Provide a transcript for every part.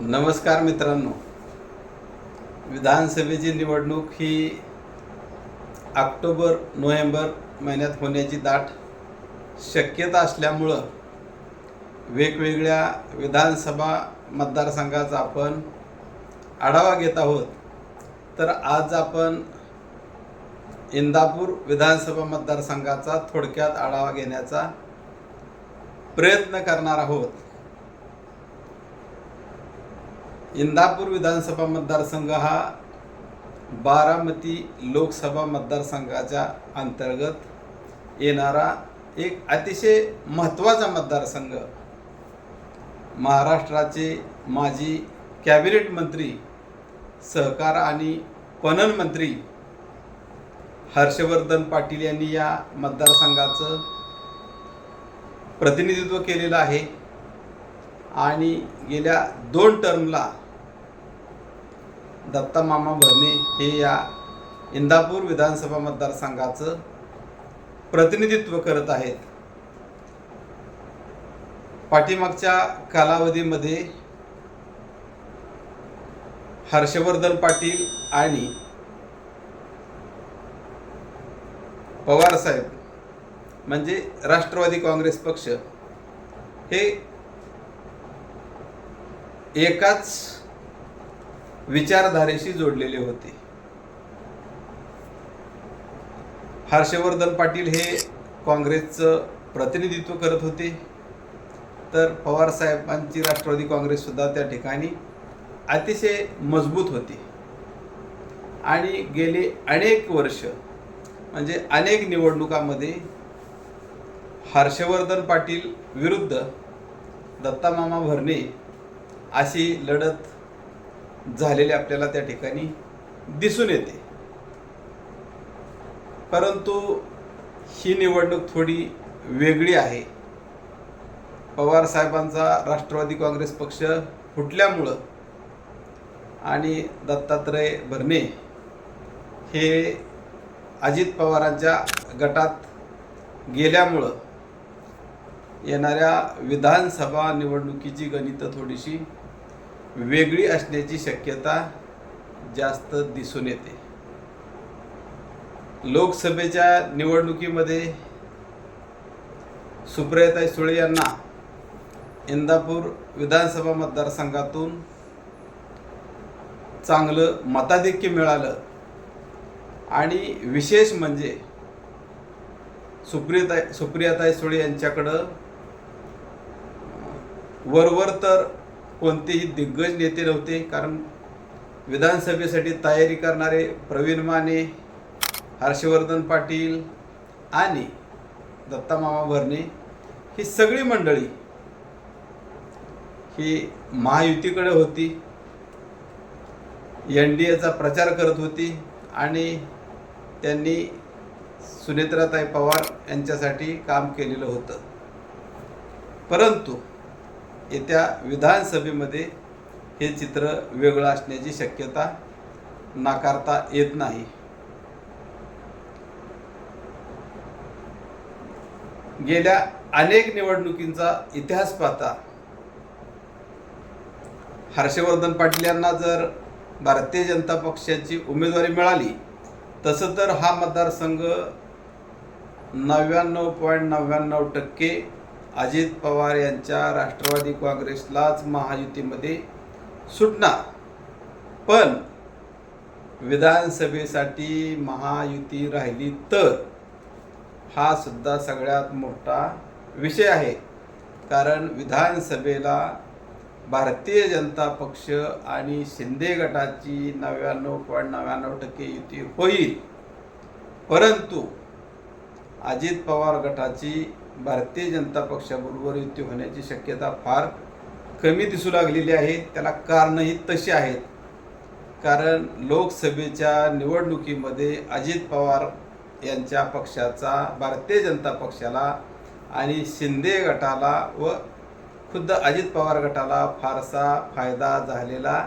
नमस्कार मित्रांनो. विधानसभेची निवडणूक ही ऑक्टोबर नोव्हेंबर महिन्यात होण्याची दाट शक्यता असल्यामुळं वेगवेगळ्या विधानसभा मतदारसंघाचा आपण आढावा घेत आहोत. तर आज आपण इंदापूर विधानसभा मतदारसंघाचा थोडक्यात आढावा घेण्याचा प्रयत्न करणार आहोत. इंदापूर विधानसभा मतदारसंघ हा बारामती लोकसभा मतदारसंघाच्या अंतर्गत येणारा एक अतिशय महत्त्वाचा मतदारसंघ. महाराष्ट्राचे माजी कॅबिनेट मंत्री सहकार आणि पणन मंत्री हर्षवर्धन पाटील यांनी या मतदारसंघाचं प्रतिनिधित्व केलेलं आहे. आणि गेल्या दोन टर्मला दत्ता मामा भरणे हे या इंदापूर विधानसभा मतदारसंघाचं प्रतिनिधित्व करत आहेत. पाठीमागच्या कालावधीमध्ये हर्षवर्धन पाटील आणि पवार साहेब म्हणजे राष्ट्रवादी काँग्रेस पक्ष हे एकाच विचारधारेशी जोडलेले होते. हर्षवर्धन पाटील हे काँग्रेसचं प्रतिनिधित्व करत होते. तर पवार साहेबांची राष्ट्रवादी काँग्रेस सुद्धा त्या ठिकाणी अतिशय मजबूत होती. आणि गेले अनेक वर्ष म्हणजे अनेक निवडणुकामध्ये हर्षवर्धन पाटील विरुद्ध दत्तामामा भरणे अशी लढत झालेले आपल्याला त्या ठिकाणी दिसून येते. परंतु ही निवडणूक थोडी वेगळी आहे. पवार साहेबांचा राष्ट्रवादी काँग्रेस पक्ष फुटल्यामुळं आणि दत्तात्रय भरणे हे अजित पवारांच्या गटात गेल्यामुळं येणाऱ्या विधानसभा निवडणुकीची गणितं थोडीशी वेगळी असण्याची शक्यता जास्त दिसून येते. लोकसभेच्या निवडणुकीमध्ये सुप्रियाताई सुळे यांना इंदापूर विधानसभा मतदारसंघातून चांगलं मताधिक्य मिळालं. आणि विशेष म्हणजे सुप्रियताई सुप्रियाताई सुळे यांच्याकडं वरवर तर कोणतेही दिग्गज नेते नव्हते कारण विधानसभेसाठी तयारी करणारे प्रवीण माने हर्षवर्धन पाटील आणि दत्तामामा भरणे ही सगळी मंडळी ही महायुतीकडे होती एन डी एचा प्रचार करत होती आणि त्यांनी सुनेत्राताई पवार यांच्यासाठी काम केलेलं होतं. परंतु येत्या विधानसभेमध्ये हे चित्र वेगळं असण्याची शक्यता नाकारता येत नाही. गेल्या अनेक निवडणुकींचा इतिहास पाहता हर्षवर्धन पाटील यांना जर भारतीय जनता पक्षाची उमेदवारी मिळाली तसं तर हा मतदारसंघ नव्याण्णव पॉईंट नव्याण्णव टक्के अजित पवार यांच्या राष्ट्रवादी काँग्रेसलाच महायुतीमध्ये सुटणार. पण विधानसभेसाठी महायुती राहिली तर हा सुद्धा सगळ्यात मोठा विषय आहे. कारण विधानसभेला भारतीय जनता पक्ष आणि शिंदे गटाची नव्याण्णव पॉईंट नव्याण्णव टक्के युती होईल. परंतु अजित पवार गटाची भारतीय जनता पक्षाबरोबर युती होण्याची शक्यता फार कमी दिसू लागलेली आहे. त्याला कारणही तशी आहेत. कारण लोकसभेच्या निवडणुकीमध्ये अजित पवार यांच्या पक्षाचा भारतीय जनता पक्षाला आणि शिंदे गटाला व खुद्द अजित पवार गटाला फारसा फायदा झालेला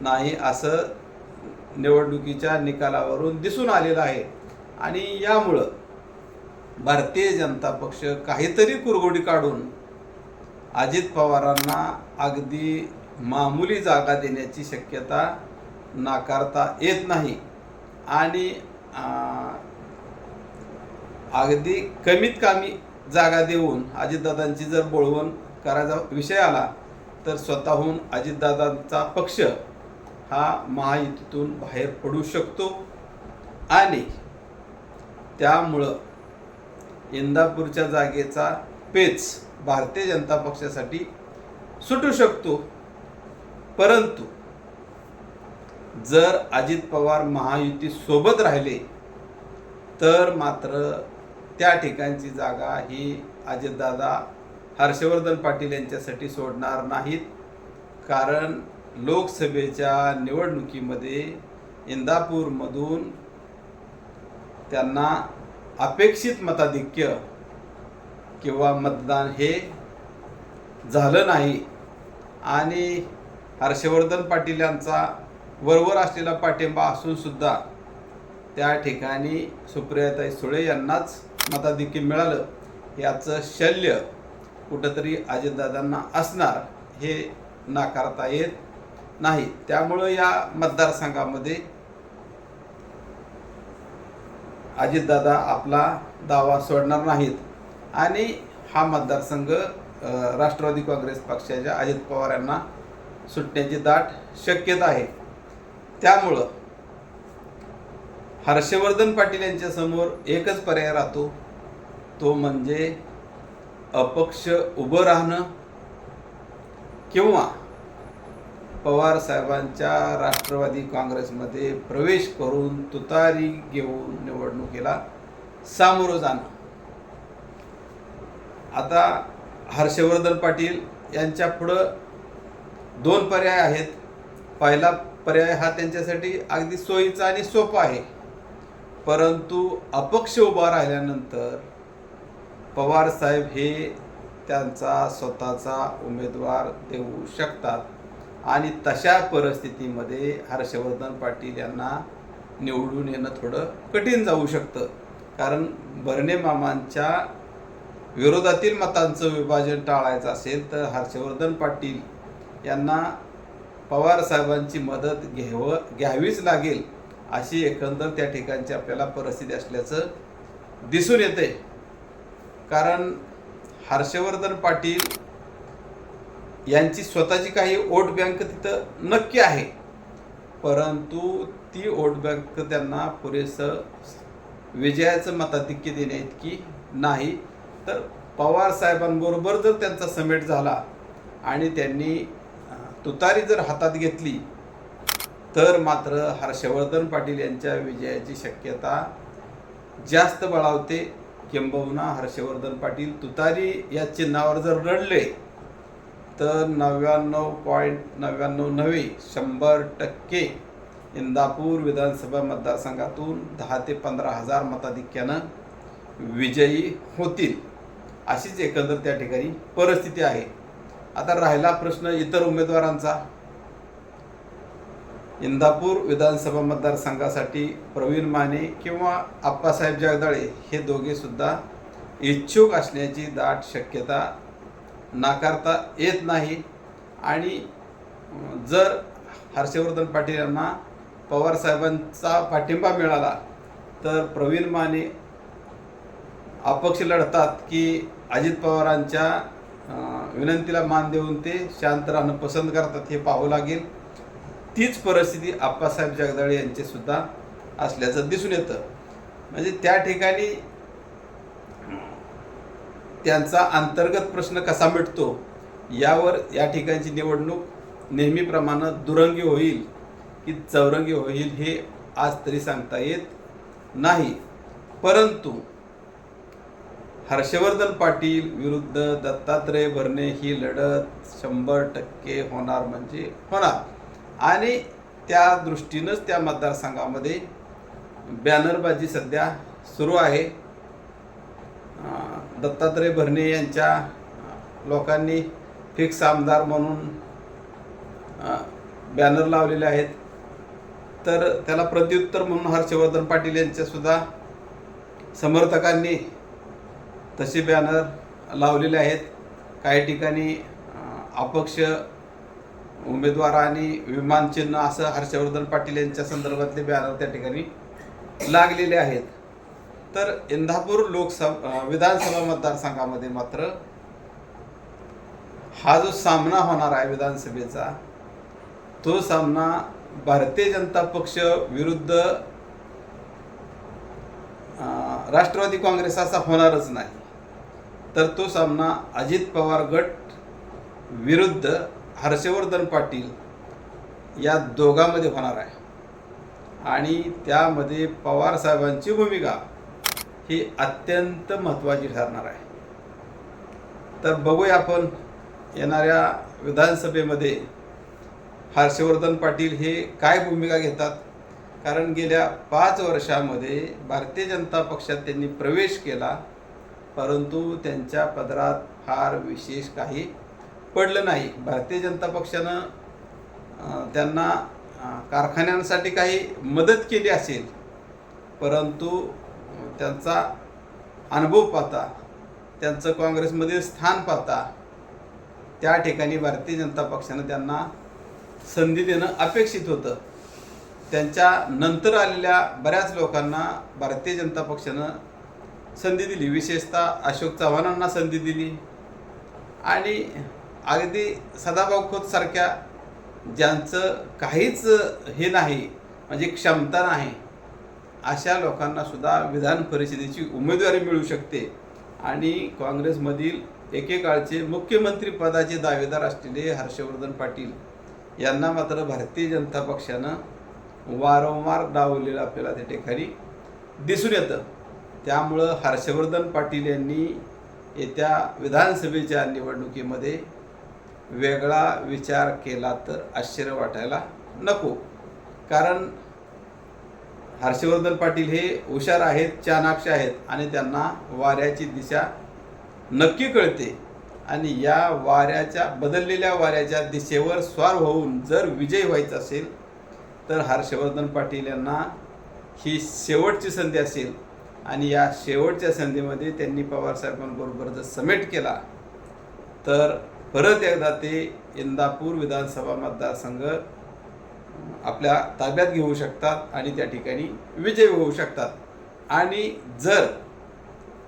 नाही असं निवडणुकीच्या निकालावरून दिसून आलेलं आहे. आणि यामुळं भारतीय जनता पक्ष काहीतरी कुरघोडी काढून अजित पवारांना अगदी मामूली जागा देण्याची शक्यता नाकारता येत नाही. आणि अगदी कमीत कमी जागा देऊन अजितदादांची जर बोळवण करायचा विषय आला तर स्वतःहून अजितदादांचा पक्ष हा महायुतीतून बाहेर पडू शकतो. आणि त्यामुळं इंदापूरच्या जागेचा पेच भारतीय जनता पक्षासाठी सुटू शकतो. परंतु जर अजित पवार महायुती सोबत राहिले तर मात्र त्या ठिकाणची जागा ही अजितदादा हर्षवर्धन पाटील यांच्यासाठी सोडणार नाहीत. कारण लोकसभेच्या निवडणुकीमध्ये इंदापूरमधून त्यांना अपेक्षित मताधिक्य किंवा मतदान हे झालं नाही. आणि हर्षवर्धन पाटील यांचा वरवर असलेला पाठिंबा असूनसुद्धा त्या ठिकाणी सुप्रियाताई सुळे यांनाच मताधिक्य मिळालं. याचं शल्य कुठंतरी अजितदादांना असणार हे नाकारता येत नाही. त्यामुळं या मतदारसंघामध्ये अजितदादा आपला दावा सोडणार नाहीत. आणि हा मतदारसंघ राष्ट्रवादी काँग्रेस पक्षाच्या अजित पवार यांना सुटण्याची दाट शक्यता आहे. त्यामुळं हर्षवर्धन पाटील यांच्या समोर एकच पर्याय राहतो. तो म्हणजे अपक्ष उभं राहणं किंवा पवार साहेबांच्या राष्ट्रवादी काँग्रेसमध्ये प्रवेश करून तुतारी घेऊन निवडणुकीला सामोरं जाणं. आता हर्षवर्धन पाटील यांच्या पुढं दोन पर्याय आहेत. पहिला पर्याय हा त्यांच्यासाठी अगदी सोयीचा आणि सोपा आहे. परंतु अपक्ष उभा राहिल्यानंतर पवार साहेब हे त्यांचा स्वतःचा उमेदवार देऊ शकतात. आणि तशा परिस्थितीमध्ये हर्षवर्धन पाटील यांना निवडून येणं थोडं कठीण जाऊ शकतं. कारण बर्णे मामांच्या विरोधातील मतांचं विभाजन टाळायचं असेल तर हर्षवर्धन पाटील यांना पवार साहेबांची मदत घ्यावं घ्यावीच लागेल अशी एकंदर त्या ठिकाणची आपल्याला परिस्थिती असल्याचं दिसून येते कारण हर्षवर्धन पाटील यांची स्वतःची काही वोट बँक तिथं नक्की आहे. परंतु ती वोट बँक त्यांना पुरेसं विजयाचं मताधिक्य देण्याइतकी नाही. तर पवार साहेबांबरोबर जर त्यांचा समेट झाला आणि त्यांनी तुतारी जर हातात घेतली तर मात्र हर्षवर्धन पाटील यांच्या विजयाची शक्यता जास्त बळावते. किंबहुना हर्षवर्धन पाटील तुतारी या चिन्हावर जर रडले तर नव्याण्णव पॉईंट नव्याण्णव नव्हे शंभर टक्के. इंदापूर विधानसभा मतदारसंघातून दहा ते पंधरा हजार मताधिक्यानं विजयी होतील. अशीच एकंदर त्या ठिकाणी परिस्थिती आहे. आता राहिला प्रश्न इतर उमेदवारांचा. इंदापूर विधानसभा मतदारसंघासाठी प्रवीण माने किंवा आप्पासाहेब जगदाळे हे दोघेसुद्धा इच्छुक असण्याची दाट शक्यता नाकारता येत नाही. आणि जर हर्षवर्धन पाटील यांना पवार साहेबांचा पाठिंबा मिळाला तर प्रवीण माने अपक्ष लढतात की अजित पवारांच्या विनंतीला मान देऊन ते शांत राहणं पसंत करतात हे पाहावं लागेल. तीच परिस्थिती आप्पासाहेब जगदाळे यांचे सुद्धा असल्याचं दिसून येतं. म्हणजे त्या ठिकाणी त्यांचा अंतर्गत प्रश्न कसा मिटतो यावर या ठिकाणची निवडणूक नेहमीप्रमाणे दुरंगी होईल की चौरंगी होईल हे आज तरी सांगता येत नाही. परंतु हर्षवर्धन पाटील विरुद्ध दत्तात्रय भरणे ही लढत शंभर टक्के होणार म्हणजे होणार. आणि त्या दृष्टीनंच त्या मतदारसंघामध्ये बॅनरबाजी सध्या सुरू आहे. दत्तात्रय भरणे यांच्या लोकांनी फिक्स आमदार म्हणून बॅनर लावलेले आहेत. तर त्याला प्रत्युत्तर म्हणून हर्षवर्धन पाटील यांच्यासुद्धा समर्थकांनी तसे बॅनर लावलेले आहेत. काही ठिकाणी अपक्ष उमेदवार आणि विमानचिन्ह असं हर्षवर्धन पाटील यांच्या संदर्भातले बॅनर त्या ठिकाणी लागलेले आहेत. तर इंदापूर लोकसभा विधानसभा मतदारसंघामध्ये मात्र हा जो सामना होणार आहे विधानसभेचा तो सामना भारतीय जनता पक्ष विरुद्ध राष्ट्रवादी काँग्रेस असा होणारच नाही. तर तो सामना अजित पवार गट विरुद्ध हर्षवर्धन पाटील या दोघांमध्ये होणार आहे. आणि त्यामध्ये पवार साहेबांची भूमिका ही अत्यंत महत्त्वाची ठरणार आहे. तर बघूया आपण येणाऱ्या विधानसभेमध्ये हर्षवर्धन पाटील हे काय भूमिका घेतात? कारण गेल्या पाच वर्षामध्ये भारतीय जनता पक्षात त्यांनी प्रवेश केला परंतु त्यांच्या पदरात फार विशेष काही पडलं नाही. भारतीय जनता पक्षानं त्यांना कारखान्यांसाठी काही मदत केली असेल परंतु त्यांचा अनुभव पाहता त्यांचं काँग्रेसमध्ये स्थान पाहता त्या ठिकाणी भारतीय जनता पक्षानं त्यांना संधी देणं अपेक्षित होतं. त्यांच्या नंतर आलेल्या बऱ्याच लोकांना भारतीय जनता पक्षानं संधी दिली. विशेषतः अशोक चव्हाणांना संधी दिली. आणि अगदी सदाभाऊ खोतसारख्या ज्यांचं काहीच हे नाही म्हणजे क्षमता नाही अशा लोकांना सुद्धा विधान परिषदेची उमेदवारी मिळू शकते. आणि काँग्रेसमधील एकेकाळचे मुख्यमंत्री पदाचे दावेदार असलेले हर्षवर्धन पाटील यांना मात्र भारतीय जनता पक्षानं वारंवार डावलेलं आपल्याला त्या ठिकाणी दिसून येतं. त्यामुळं हर्षवर्धन पाटील यांनी येत्या विधानसभेच्या निवडणुकीमध्ये वेगळा विचार केला तर आश्चर्य वाटायला नको. कारण हर्षवर्धन पाटील हे हुशार आहेत चाणाक्ष आहेत आणि त्यांना वाऱ्याची दिशा नक्की कळते. आणि या वाऱ्याच्या बदललेल्या वाऱ्याच्या दिशेवर स्वार होऊन जर विजय व्हायचा असेल तर हर्षवर्धन पाटील यांना ही शेवटची संधी असेल. आणि या शेवटच्या संधीमध्ये त्यांनी पवारसाहेबांबरोबर जर समेट केला तर परत एकदा ते इंदापूर विधानसभा मतदारसंघ आपल्या ताब्यात घेऊ शकतात आणि त्या ठिकाणी विजय होऊ शकतात. आणि जर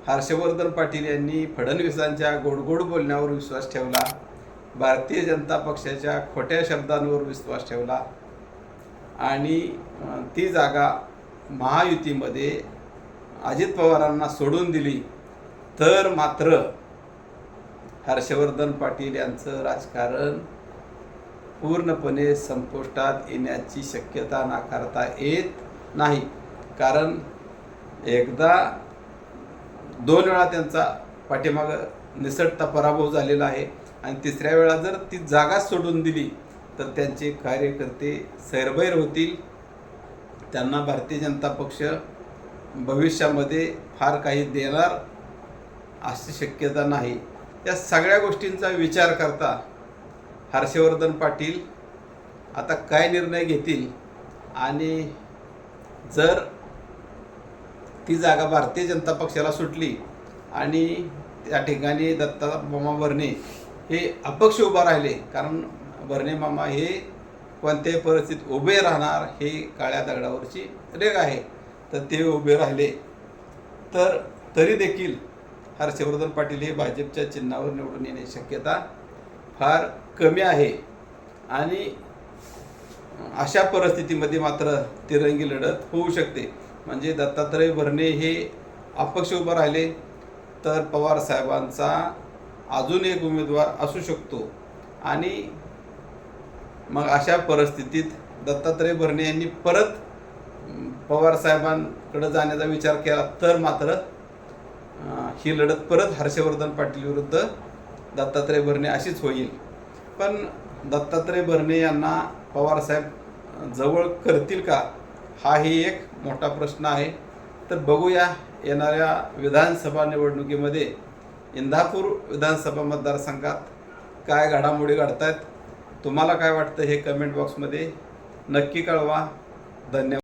हर्षवर्धन पाटील यांनी फडणवीसांच्या गोडगोड बोलण्यावर विश्वास ठेवला भारतीय जनता पक्षाच्या खोट्या शब्दांवर विश्वास ठेवला आणि ती जागा महायुतीमध्ये अजित पवारांना सोडून दिली तर मात्र हर्षवर्धन पाटील यांचं राजकारण पूर्णपणे संपुष्टात येण्याची शक्यता नाकारता येत नाही. कारण एकदा दोन वेळा त्यांचा पाठीमागं निसटता पराभव झालेला आहे आणि तिसऱ्या वेळा जर ती जागा सोडून दिली तर त्यांचे कार्यकर्ते सैरभैर होतील. त्यांना भारतीय जनता पक्ष भविष्यामध्ये फार काही देणार अशी शक्यता नाही. या सगळ्या गोष्टींचा विचार करता हर्षवर्धन पाटील आता काय निर्णय घेतील? आणि जर ती जागा भारतीय जनता पक्षाला सुटली आणि त्या ठिकाणी दत्ता मामा भरणे हे अपक्ष उभा राहिले कारण भरणे मामा हे कोणत्याही परिस्थितीत उभे राहणार हे काळ्या दगडावरची रेग आहे. तर ते उभे राहिले. तर तरी देखील हर्षवर्धन पाटील हे भाजपच्या चिन्हावर निवडून येण्याची शक्यता फार कमी आहे. आणि अशा परिस्थितीमध्ये मात्र तिरंगी लढत होऊ शकते. म्हणजे दत्तात्रय भरणे हे अपक्ष उभं राहिले तर पवार साहेबांचा अजून एक उमेदवार असू शकतो. आणि मग अशा परिस्थितीत दत्तात्रय भरणे यांनी परत पवार साहेबांकडे जाण्याचा विचार केला तर मात्र ही लढत परत हर्षवर्धन पाटील विरुद्ध दत्तात्रय भरणे अशीच होईल. पण दत्तात्रय भरणे यांना पवारसाहेब जवळ करतील का? हाही एक मोठा प्रश्न आहे. तर बघूया येणाऱ्या विधानसभा निवडणुकीमध्ये इंदापूर विधानसभा मतदारसंघात काय घडामोडी घडत आहेत तुम्हाला काय वाटतं हे कमेंट बॉक्समध्ये नक्की कळवा. धन्यवाद.